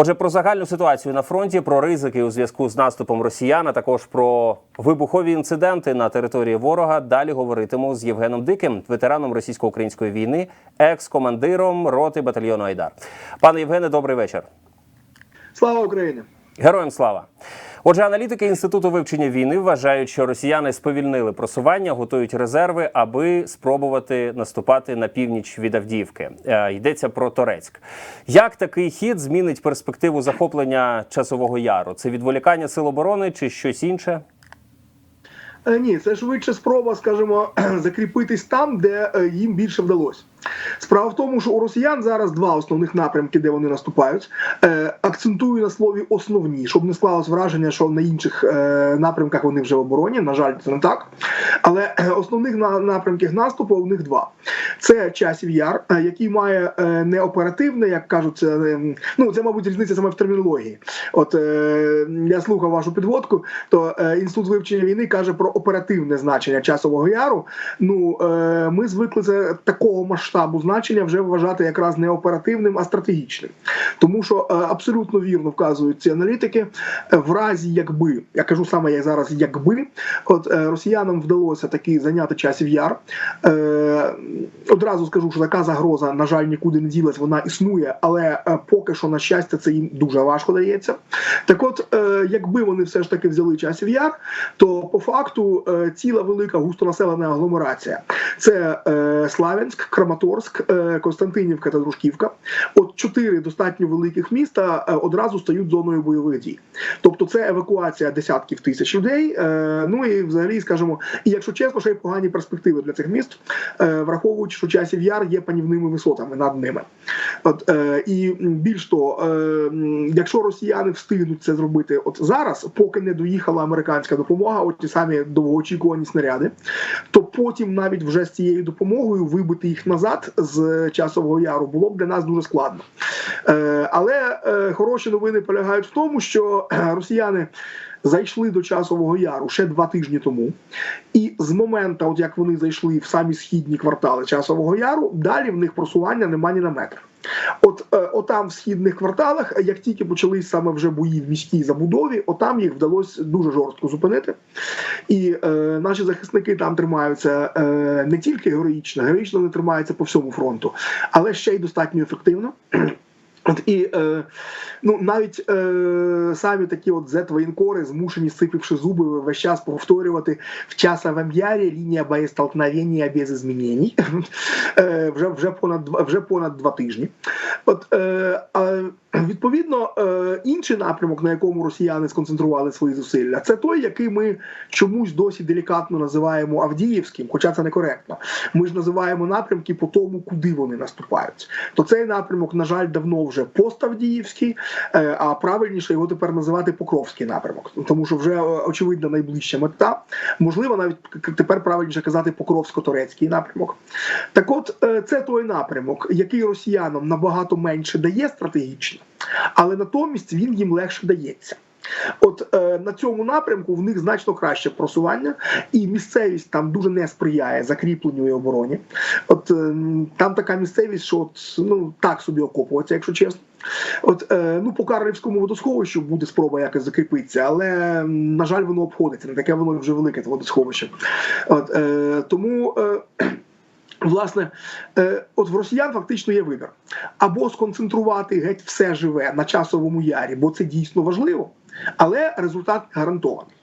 Отже, про загальну ситуацію на фронті, про ризики у зв'язку з наступом росіян, а також про вибухові інциденти на території ворога. Далі говоритиму з Євгеном Диким, ветераном російсько-української війни, екс-командиром роти батальйону Айдар. Пане Євгене, добрий вечір. Слава Україні! Героям слава! Отже, аналітики інституту вивчення війни вважають, що росіяни сповільнили просування, готують резерви, аби спробувати наступати на північ від Авдіївки. Е, йдеться про Торецьк. Як такий хід змінить перспективу захоплення часового яру? Це відволікання сил оборони чи щось інше? Е, Ні, це швидше спроба, скажімо, закріпитись там, де е, їм більше вдалося. Справа в тому, що у росіян зараз два основних напрямки, де вони наступають. Е, акцентую на слові основні, щоб не склалось враження, що на інших е, напрямках вони вже в обороні. На жаль, це не так. Але е, основних на, напрямків наступу у них два: це часів яр, е, який має е, не оперативне, як кажуть, е, ну це, мабуть, різниця саме в термінології. От е, я слухав вашу підводку, то е, інститут вивчення війни каже про оперативне значення часового яру. Ну е, ми звикли це такого масштабу значення вже вважати якраз не оперативним, а стратегічним. Тому що е, абсолютно вірно вказують ці аналітики. е, В разі, якби я кажу саме як зараз, якби от е, росіянам вдалося таки зайняти часів яр. Одразу скажу, що така загроза, на жаль, нікуди не ділась, вона існує, але поки що, на щастя, це їм дуже важко дається. Так от, якби вони все ж таки взяли часів яр, то по факту ціла велика густонаселена агломерація. Це е, Славянськ, Краматорськ, е, Константинівка та Дружківка. От чотири достатньо великих міста е, одразу стають зоною бойових дій. Тобто це евакуація десятків тисяч людей. Е, ну і взагалі, скажімо, і якщо чесно, ще й погані перспективи для цих міст, враховуючи, що часів яр є панівними висотами над ними. От е, і більш того, е, якщо росіяни встигнуть це зробити от зараз, поки не доїхала американська допомога, от ті самі довгоочікувані снаряди, то потім навіть вже з цією допомогою вибити їх назад з часового яру було б для нас дуже складно. Е, але е, хороші новини полягають в тому, що е, росіяни. Зайшли до часового яру ще два тижні тому, і з моменту, от як вони зайшли в самі східні квартали часового яру, далі в них просування нема ні на метр. От е, отам в східних кварталах, як тільки почались саме вже бої в міській забудові, отам їх вдалося дуже жорстко зупинити. І е, наші захисники там тримаються е, не тільки героїчно, героїчно вони тримаються по всьому фронту, але ще й достатньо ефективно. От і е, ну навіть е, самі такі от зет-воєнкори змушені, сипивши зуби, весь час повторювати в часовому ярі лінія боєстолкновення без змінень. Е, вже вже понад вже понад два тижні. От е, а, відповідно е, інший напрямок, на якому росіяни сконцентрували свої зусилля, це той, який ми чомусь досі делікатно називаємо Авдіївським, хоча це некоректно. Ми ж називаємо напрямки по тому, куди вони наступають. То цей напрямок, на жаль, давно вже поставдіївський, е, а правильніше його тепер називати Покровський напрямок, тому що вже е, очевидно найближча мета. Можливо, навіть тепер правильніше казати Покровсько-турецький напрямок. Так от, це той напрямок, який росіянам набагато менше дає стратегічно, але натомість він їм легше дається. От е, на цьому напрямку в них значно краще просування, і місцевість там дуже не сприяє закріпленню і обороні. От е, там така місцевість, що от, ну так собі окопується, якщо чесно. От е, ну по Карлівському водосховищу буде спроба якось закріпитися, але на жаль, воно обходиться. Не таке воно вже велике це водосховище. От е, тому. Е, Власне, е, от в росіян фактично є вибір: або сконцентрувати геть все живе на часовому ярі, бо це дійсно важливо, але результат гарантований.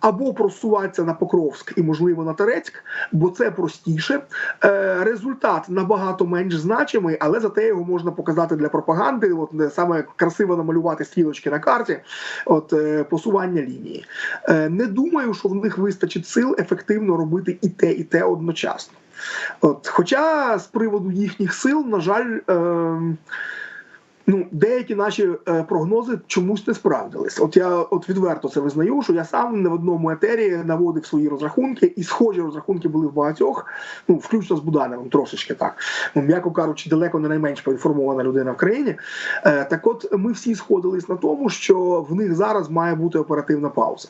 Або просуватися на Покровськ і, можливо, на Терецьк, бо це простіше. Е, результат набагато менш значимий, але зате його можна показати для пропаганди. От саме красиво намалювати стрілочки на карті, от е, посування лінії. Не думаю, що в них вистачить сил ефективно робити і те, і те одночасно. От, хоча з приводу їхніх сил, на жаль, е, ну, деякі наші е, прогнози чомусь не справдились. От я от відверто це визнаю, що я сам не в одному етері наводив свої розрахунки, і схожі розрахунки були в багатьох, ну включно з Будановим, трошечки так. Ну, м'яко кажучи, далеко не найменш поінформована людина в країні. Е, так от ми всі сходились на тому, що в них зараз має бути оперативна пауза.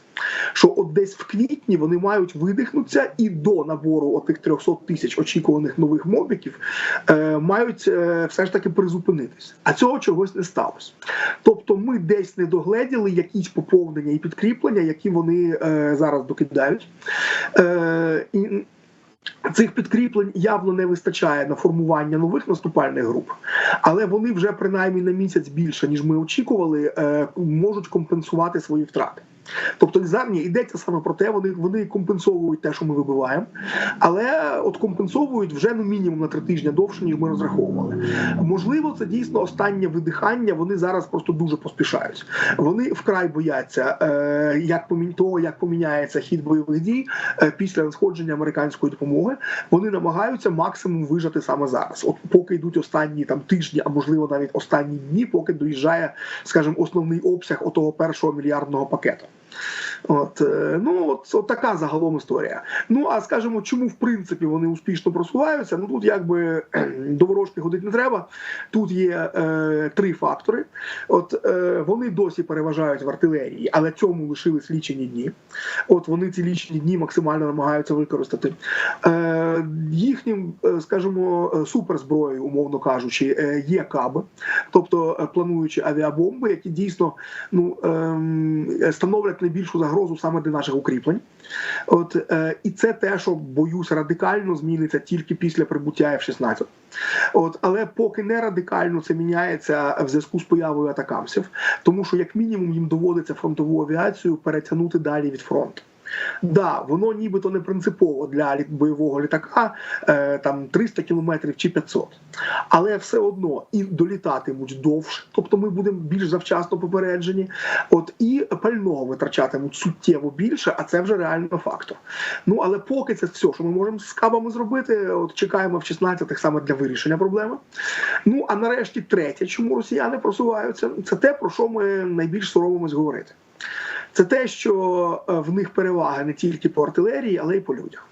Що от десь в квітні вони мають видихнутися і до набору отих 300 тисяч очікуваних нових мобіків е, мають все ж таки призупинитись. А цього чогось не сталося. Тобто, ми десь не догледіли якісь поповнення і підкріплення, які вони е, зараз докидають. Е, і, Цих підкріплень явно не вистачає на формування нових наступальних груп, але вони вже принаймні на місяць більше ніж ми очікували, е, можуть компенсувати свої втрати. Тобто зараз йдеться саме про те, вони вони компенсовують те, що ми вибиваємо, але от компенсовують вже ну мінімум на три тижні довше, ніж ми розраховували. Можливо, це дійсно останнє видихання. Вони зараз просто дуже поспішають. Вони вкрай бояться, е, як помі... того, як поміняється хід бойових дій е, після надходження американської допомоги. Вони намагаються максимум вижати саме зараз. От поки йдуть останні там тижні, а можливо навіть останні дні, поки доїжджає, скажімо, основний обсяг отого першого мільярдного пакету. От е, ну от, от така загалом історія. Ну а скажімо, чому в принципі вони успішно просуваються? Ну тут якби до ворожки ходити не треба. Тут є е, три фактори. От е, вони досі переважають в артилерії, але цьому лишились лічені дні. От вони ці лічені дні максимально намагаються використати. Е, їхнім, е, скажімо, е, суперзброєю, умовно кажучи, е, є каби, тобто е, плануючи авіабомби, які дійсно ну ем, становлять найбільшу загрозу саме для наших укріплень. От е, і це те, що боюсь, радикально зміниться тільки після прибуття F-16. От, але поки не радикально це міняється в зв'язку з появою атакамсів, тому що як мінімум їм доводиться фронтову авіацію перетягнути далі від фронту. Да, воно нібито не принципово для бойового літака е, там 300 кілометрів чи 500. Але все одно і долітатимуть довше, тобто ми будемо більш завчасно попереджені. От і пального витрачатимуть суттєво більше, а це вже реально фактор. Ну але поки це все, що ми можемо з кабами зробити, от чекаємо в 16-х саме для вирішення проблеми. Ну а нарешті третє, чому росіяни просуваються, це те, про що ми найбільш соромимось говорити. Це те, що е, в них перевага не тільки по артилерії, але й по людях.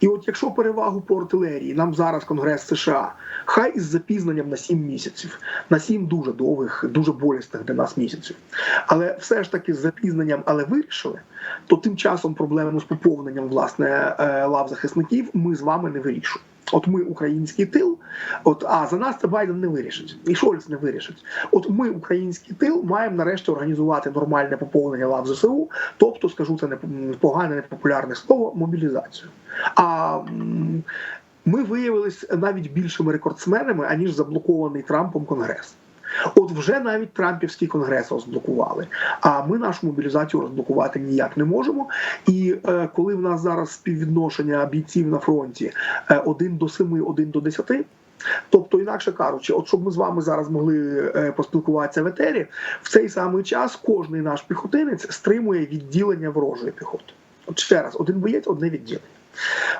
І от якщо перевагу по артилерії нам зараз Конгрес США, хай із запізненням на 7 місяців, на 7 дуже довгих, дуже болісних для нас місяців, але все ж таки з запізненням, але вирішили, то тим часом проблему з поповненням власне е, лав захисників ми з вами не вирішуємо. От ми український тил, от а за нас це Байден не вирішить, і Шольц не вирішить. От ми, український тил, маємо нарешті організувати нормальне поповнення лав ЗСУ, тобто, скажу це не погане, непопулярне слово, мобілізацію. А ми виявилися навіть більшими рекордсменами, аніж заблокований Трампом Конгрес. От вже навіть Трампівський конгрес розблокували. А ми нашу мобілізацію розблокувати ніяк не можемо. І е, коли в нас зараз співвідношення бійців на фронті е, 1 до 7, 1 до 10, Тобто, інакше кажучи, от щоб ми з вами зараз могли е, поспілкуватися в етері, в цей самий час кожний наш піхотинець стримує відділення ворожої піхоти. От ще раз, один боєць, одне відділення.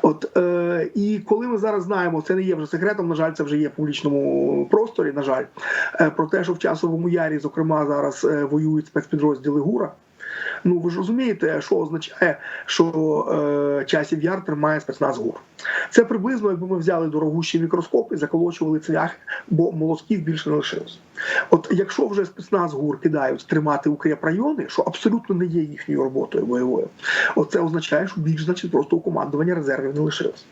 От е, і коли ми зараз знаємо, це не є вже секретом. На жаль, це вже є в публічному просторі. На жаль, е, про те, що в часовому ярі, зокрема, зараз е, воюють спецпідрозділи ГУРа. Ну ви ж розумієте, що означає, що е, часів яр тримає спецназ ГУР. Це приблизно, якби ми взяли дорогущий мікроскоп і заколочували цвях, бо молотків більше не лишилось. От якщо вже спецназ ГУР кидають тримати укріпрайони, що абсолютно не є їхньою роботою бойовою, це означає, що більш значить просто у командування резервів не лишилось.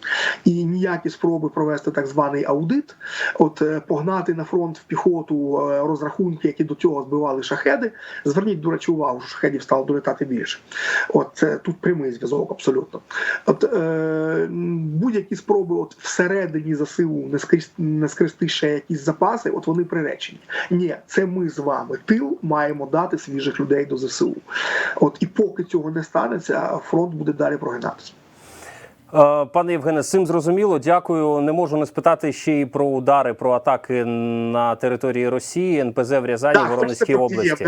І ніякі спроби провести так званий аудит, от е, погнати на фронт в піхоту е, розрахунки, які до цього збивали шахеди. Зверніть, до речі, увагу, що шахедів стало долітати більше. От це тут прямий зв'язок, абсолютно. От е, будь-які спроби, от всередині ЗСУ не скрести ще якісь запаси, от вони приречені. Ні, це ми з вами тил маємо дати свіжих людей до ЗСУ. От і поки цього не станеться, фронт буде далі прогинатися. Е, Пане Євгене, з цим зрозуміло. Дякую. Не можу не спитати ще й про удари, про атаки на території Росії, НПЗ в Рязані, Так, Воронезькій області.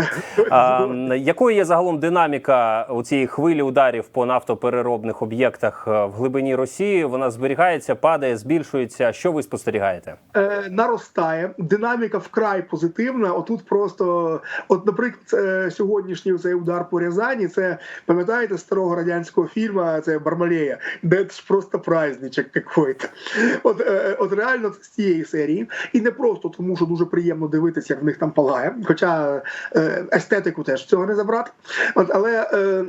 А, якою є загалом динаміка у цієї хвилі ударів по нафтопереробних об'єктах е, в глибині Росії? Вона зберігається, падає, збільшується. Що ви спостерігаєте? е, наростає. Динаміка вкрай позитивна. Отут просто, от, наприклад, е, сьогоднішній цей удар по Рязані, це пам'ятаєте старого радянського фільму, це Бармалея, де це ж просто праздничок какой-то. От, е, от реально з цієї серії. І не просто тому, що дуже приємно дивитися, як в них там палає. Хоча е, естетику теж цього не забрати. От, але. Е,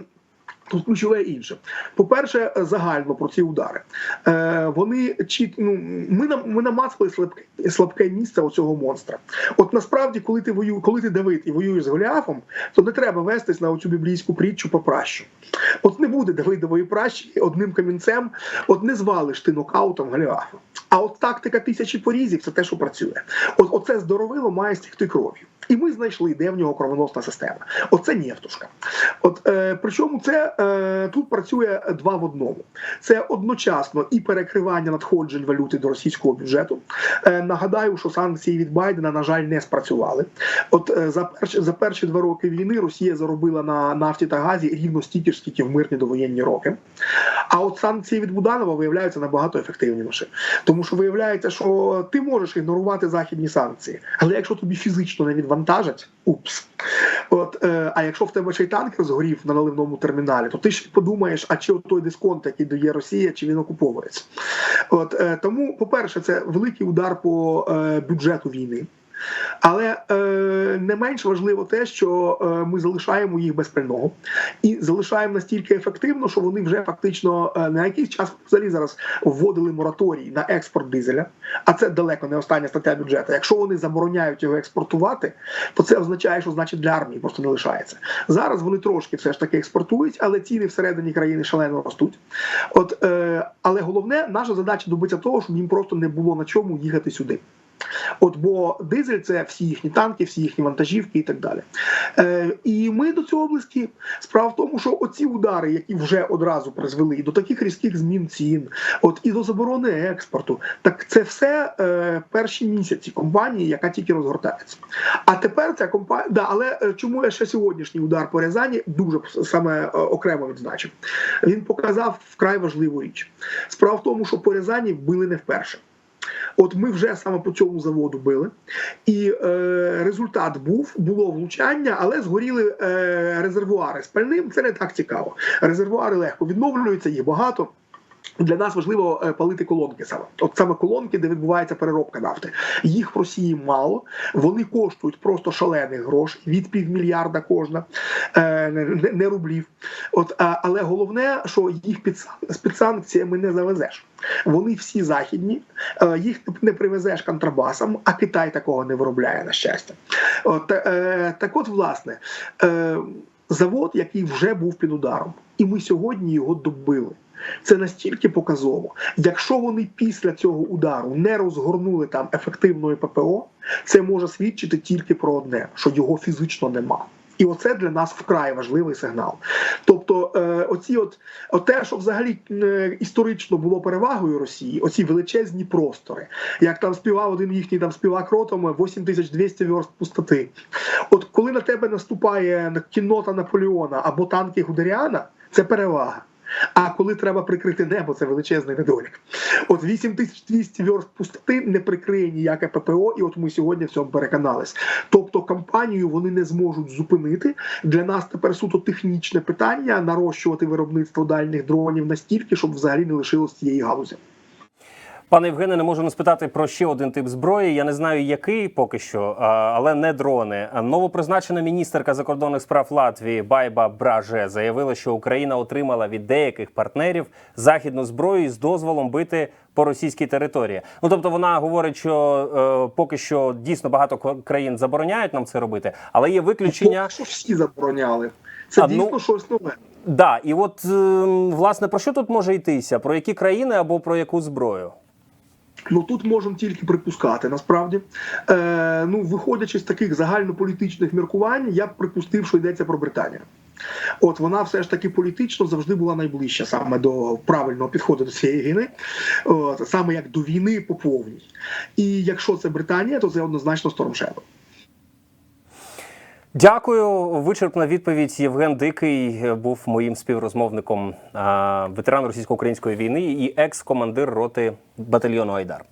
Тут ключове інше. По-перше, загально про ці удари. Е, вони чіт, ну, ми, нам- ми намацали слабке, слабке місце оцього монстра. От насправді, коли ти вою, коли ти Давид і воюєш з Голіафом, то не треба вестись на оцю біблійську притчу про пращу. От не буде Давидової пращі одним камінцем, от не звалиш ти нокаутом Голіафа. А от тактика тисячі порізів це те, що працює. От оце здоровило має стікти кров'ю. І ми знайшли, де в нього кровоносна система. Оце нефтушка. От е, причому це е, тут працює два в одному. Це одночасно і перекривання надходжень валюти до російського бюджету. Е, нагадаю, що санкції від Байдена, на жаль, не спрацювали. От е, за перші за перші два роки війни Росія заробила на нафті та газі рівно стільки ж, скільки в мирні довоєнні роки. А от санкції від Буданова виявляються набагато ефективніші. Тому що виявляється, що ти можеш ігнорувати західні санкції, але якщо тобі фізично не відвантажать, упс. От, е, а якщо в тебе ще й танкер згорів на наливному терміналі, то ти ж подумаєш, а чи от той дисконт, який дає Росія, чи він окуповується. От е, тому, по-перше, це великий удар по е, бюджету війни. Але е, не менш важливо те, що е, ми залишаємо їх без пального і залишаємо настільки ефективно, що вони вже фактично е, на якийсь час взагалі зараз вводили мораторій на експорт дизеля. А це далеко не остання стаття бюджету. Якщо вони забороняють його експортувати, то це означає, що значить для армії просто не лишається. Зараз вони трошки все ж таки експортують, але ціни всередині країни шалено ростуть. От, е, але головне, наша задача добитися того, щоб їм просто не було на чому їхати сюди. От бо дизель це всі їхні танки, всі їхні вантажівки і так далі. Е, і ми до цього близькі. Справа в тому, що оці удари, які вже одразу призвели і до таких різких змін цін, от і до заборони експорту, так це все е, перші місяці компанії, яка тільки розгортається. А тепер ця компанія, да, але е, чому я ще сьогоднішній удар по Рязані дуже саме е, окремо відзначив? Він показав вкрай важливу річ. Справа в тому, що по Рязані вбили не вперше. От ми вже саме по цьому заводу били, і е, результат був було влучання, але згоріли е, резервуари з пальним. Це не так цікаво. Резервуари легко відновлюються, їх багато. Для нас важливо е, палити колонки саме. От саме колонки, де відбувається переробка нафти. Їх в Росії мало, вони коштують просто шалених грошей від півмільярда кожна, е, не, рублів. От, але головне, що їх під, під санкціями не завезеш. Вони всі західні, е, їх не привезеш контрабасом, а Китай такого не виробляє, на щастя. От, так от, власне, завод, який вже був під ударом, і ми сьогодні його добили. Це настільки показово. Якщо вони після цього удару не розгорнули там ефективної ППО, це може свідчити тільки про одне: що його фізично нема. І оце для нас вкрай важливий сигнал. Тобто, е, оці от, те, що взагалі е, історично було перевагою Росії, оці величезні простори, як там співав один їхній там співак ротом 8200 верст пустоти. От коли на тебе наступає кіннота Наполеона або танки Гудеріана, це перевага. А коли треба прикрити небо, це величезний недолік. От 8200 верст пустоти не прикриє ніяке ППО, і от ми сьогодні в цьому переконались. Тобто кампанію вони не зможуть зупинити. Для нас тепер суто технічне питання нарощувати виробництво дальніх дронів настільки, щоб взагалі не лишилось цієї галузі. Пане Євгене, не можу не спитати про ще один тип зброї. Я не знаю, який поки що, але не дрони. Новопризначена міністерка закордонних справ Латвії Байба Браже заявила, що Україна отримала від деяких партнерів західну зброю з дозволом бити по російській території. Ну тобто вона говорить, що е, поки що дійсно багато країн забороняють нам це робити, але є виключення. Що всі забороняли. Це А, ну- дійсно щось нове. Да, і от е, власне про що тут може йтися? Про які країни або про яку зброю? Ну тут можемо тільки припускати. Насправді, е, ну виходячи з таких загальнополітичних міркувань, я б припустив, що йдеться про Британію. От вона все ж таки політично завжди була найближча саме до правильного підходу до цієї війни, от, саме як до війни по повній. І якщо це Британія, то це однозначно Storm Shadow. Дякую. Вичерпна відповідь. Євген Дикий був моїм співрозмовником, ветеран російсько-української війни і екс-командир роти батальйону Айдар.